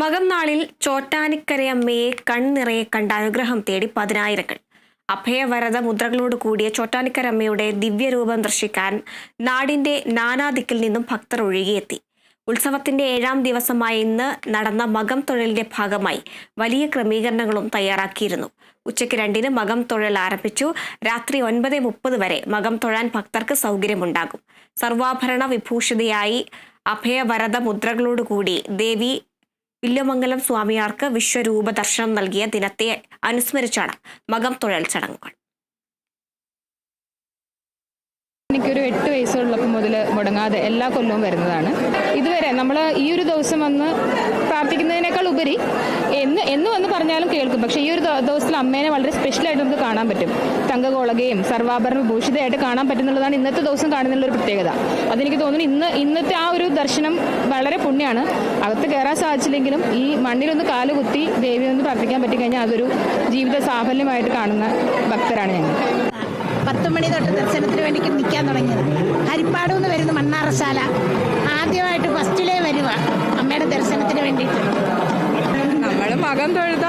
മകം നാളിൽ ചോറ്റാനിക്കരയമ്മയെ കൺനിറയെ കണ്ട അനുഗ്രഹം തേടി പതിനായിരങ്ങൾ. അഭയവരത മുദ്രകളോട് കൂടിയ ചോറ്റാനിക്കരമ്മയുടെ ദിവ്യരൂപം ദർശിക്കാൻ നാടിന്റെ നാനാദിക്കിൽ നിന്നും ഭക്തർ ഒഴുകിയെത്തി. ഉത്സവത്തിന്റെ ഏഴാം ദിവസമായ ഇന്ന് നടന്ന മകം തൊഴിലിന്റെ ഭാഗമായി വലിയ ക്രമീകരണങ്ങളും തയ്യാറാക്കിയിരുന്നു. ഉച്ചയ്ക്ക് രണ്ടിന് മകം തൊഴിൽ ആരംഭിച്ചു. രാത്രി ഒൻപത് മുപ്പത് വരെ മകം തൊഴാൻ ഭക്തർക്ക് സൗകര്യമുണ്ടാകും. സർവാഭരണ വിഭൂഷിതയായി അഭയവരത മുദ്രകളോടുകൂടി ദേവി വില്യമംഗലം സ്വാമിയാർക്ക് വിശ്വരൂപ ദർശനം നൽകിയ ദിനത്തെ അനുസ്മരിച്ചാണ് മകം തൊഴൽ ചടങ്ങുകൾ. എനിക്കൊരു വയസ്സുള്ളപ്പോൾ മുതൽ മുടങ്ങാതെ എല്ലാ കൊല്ലവും വരുന്നതാണ്. ഇതുവരെ നമ്മൾ ഈ ഒരു ദിവസം വന്ന് പ്രാർത്ഥിക്കുന്നതിനേക്കാൾ ഉപരി എന്ന് എന്ന് വന്ന് പറഞ്ഞാലും കേൾക്കും. പക്ഷേ ഈ ഒരു ദിവസത്തിൽ അമ്മേനെ വളരെ സ്പെഷ്യലായിട്ട് നമുക്ക് കാണാൻ പറ്റും. തങ്കകോളകയും സർവാഭരണ ഭൂഷിതയായിട്ട് കാണാൻ പറ്റുന്നുള്ളതാണ് ഇന്നത്തെ ദിവസം കാണുന്നുള്ള ഒരു പ്രത്യേകത. അതെനിക്ക് തോന്നുന്നു ഇന്ന് ഇന്നത്തെ ആ ഒരു ദർശനം വളരെ പുണ്യമാണ് അകത്ത് കയറാൻ സാധിച്ചില്ലെങ്കിലും ഈ മണ്ണിലൊന്ന് കാലുകുത്തി ദേവിയെ ഒന്ന് പ്രാർത്ഥിക്കാൻ പറ്റിക്കഴിഞ്ഞാൽ അതൊരു ജീവിത സാഫല്യമായിട്ട് കാണുന്ന ഭക്തരാണ് ഞങ്ങൾ. മണി തൊട്ട് ദർശനത്തിന് വേണ്ടി നിൽക്കാൻ തുടങ്ങിയത്. ഹരിപ്പാട് നിന്ന് വരുന്ന മണ്ണാറശാല ആദ്യമായിട്ട് ഫസ്റ്റിലേ വരുക അമ്മയുടെ ദർശനത്തിന് വേണ്ടിയിട്ട്. നമ്മൾ മകം തൊഴുത